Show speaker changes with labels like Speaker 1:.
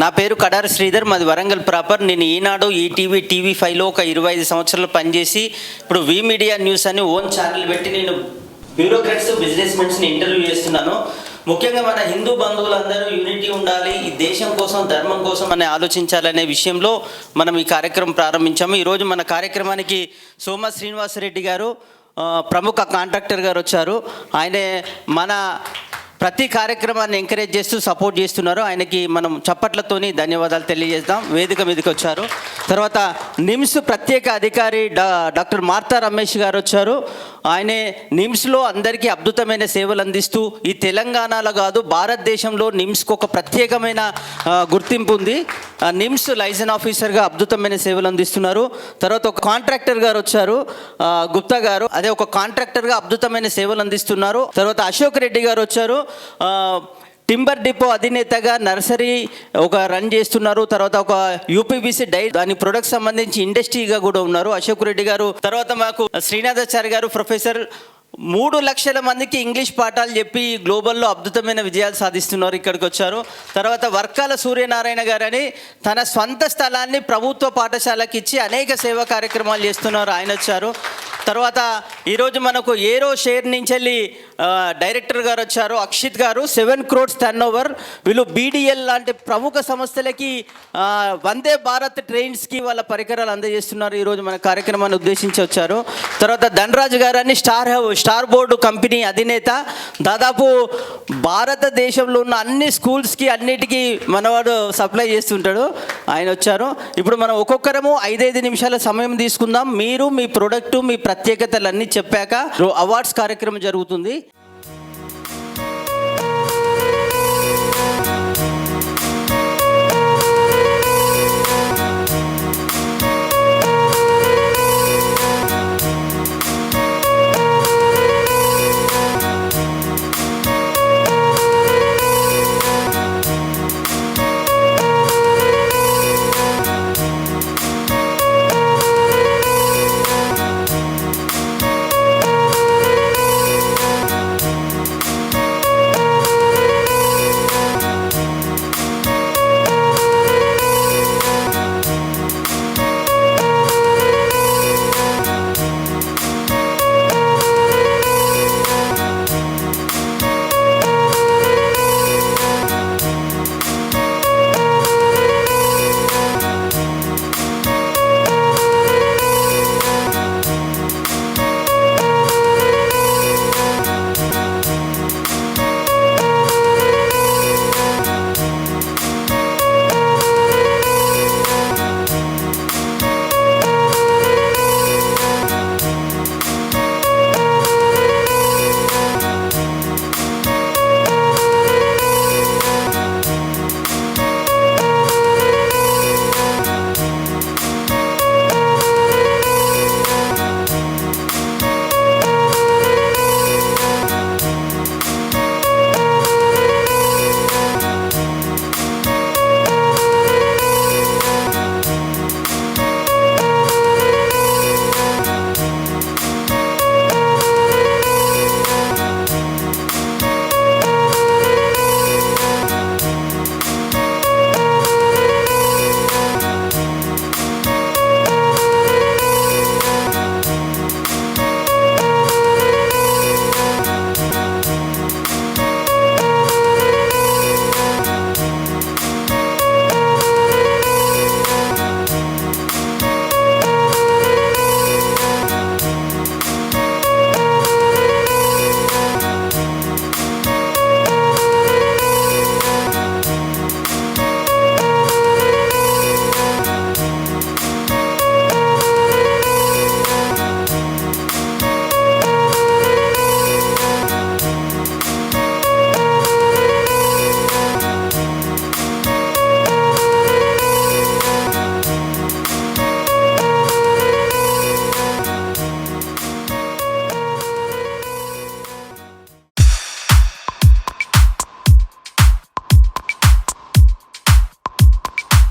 Speaker 1: నా పేరు కడారి శ్రీధర్ మాది వరంగల్ ప్రాపర్. నేను ఈనాడు ఈటీవీ టీవీ ఫైవ్లో ఒక ఇరవై ఐదు సంవత్సరాలు పనిచేసి ఇప్పుడు వి మీడియా న్యూస్ అని ఓన్ ఛానల్ పెట్టి నేను బ్యూరోక్రాట్స్ బిజినెస్ మెన్స్ని ఇంటర్వ్యూ చేస్తున్నాను. ముఖ్యంగా మన హిందూ బంధువులందరూ యూనిటీ ఉండాలి ఈ దేశం కోసం ధర్మం కోసం అని ఆలోచించాలనే విషయంలో మనం ఈ కార్యక్రమం ప్రారంభించాము. ఈరోజు మన కార్యక్రమానికి సోమ శ్రీనివాసరెడ్డి గారు ప్రముఖ కాంట్రాక్టర్ గారు వచ్చారు. ఆయనే మన ప్రతి కార్యక్రమాన్ని ఎంకరేజ్ చేస్తూ సపోర్ట్ చేస్తున్నారు. ఆయనకి మనం చప్పట్లతోని ధన్యవాదాలు తెలియజేద్దాం. వేదిక మీదకి వచ్చారు. తర్వాత నిమ్స్ ప్రత్యేక అధికారి డా డాక్టర్ మార్తా రమేష్ గారు వచ్చారు. ఆయనే నిమ్స్లో అందరికీ అద్భుతమైన సేవలు అందిస్తూ ఈ తెలంగాణలో కాదు భారతదేశంలో నిమ్స్కు ఒక ప్రత్యేకమైన గుర్తింపు ఉంది. నిమ్స్ లైసెన్ ఆఫీసర్గా అద్భుతమైన సేవలు అందిస్తున్నారు. తర్వాత ఒక కాంట్రాక్టర్ గారు వచ్చారు. గుప్తా గారు అదే ఒక కాంట్రాక్టర్గా అద్భుతమైన సేవలు అందిస్తున్నారు. తర్వాత అశోక్ రెడ్డి గారు వచ్చారు. టింబర్ డిపో అధినేతగా నర్సరీ ఒక రన్ చేస్తున్నారు. తర్వాత ఒక యూపీబీసీ డై దాని ప్రొడక్ట్ సంబంధించి ఇండస్ట్రీగా కూడా ఉన్నారు. అశోక్ రెడ్డి గారు. తర్వాత మాకు శ్రీనాథాచారి గారు ప్రొఫెసర్ మూడు లక్షల మందికి ఇంగ్లీష్ పాఠాలు చెప్పి గ్లోబల్లో అద్భుతమైన విజయాలు సాధిస్తున్నారు ఇక్కడికి వచ్చారు. తర్వాత వర్కాల సూర్యనారాయణ గారని తన స్వంత స్థలాన్ని ప్రభుత్వ పాఠశాలకి ఇచ్చి అనేక సేవా కార్యక్రమాలు చేస్తున్నారు. ఆయన వచ్చారు. తర్వాత ఈరోజు మనకు ఏరో షేర్ నుంచి వెళ్ళి డైరెక్టర్ గారు వచ్చారు అక్షిత్ గారు సెవెన్ క్రోడ్స్ టర్న్ ఓవర్. వీళ్ళు బీడీఎల్ లాంటి ప్రముఖ సంస్థలకి వందే భారత్ ట్రైన్స్కి వాళ్ళ పరికరాలు అందజేస్తున్నారు. ఈరోజు మన కార్యక్రమాన్ని ఉద్దేశించి వచ్చారు. తర్వాత ధనరాజు గారు అని స్టార్ స్టార్ బోర్డు కంపెనీ అధినేత. దాదాపు భారతదేశంలో ఉన్న అన్ని స్కూల్స్కి అన్నిటికీ మనవాడు సప్లై చేస్తుంటాడు. ఆయన వచ్చారు. ఇప్పుడు మనం ఒక్కొక్కరము ఐదైదు నిమిషాల సమయం తీసుకుందాం. మీరు మీ ప్రొడక్టు మీ ప్ర ప్రత్యేకతలన్నీ చెప్పాక అవార్డ్స్ కార్యక్రమం జరుగుతుంది.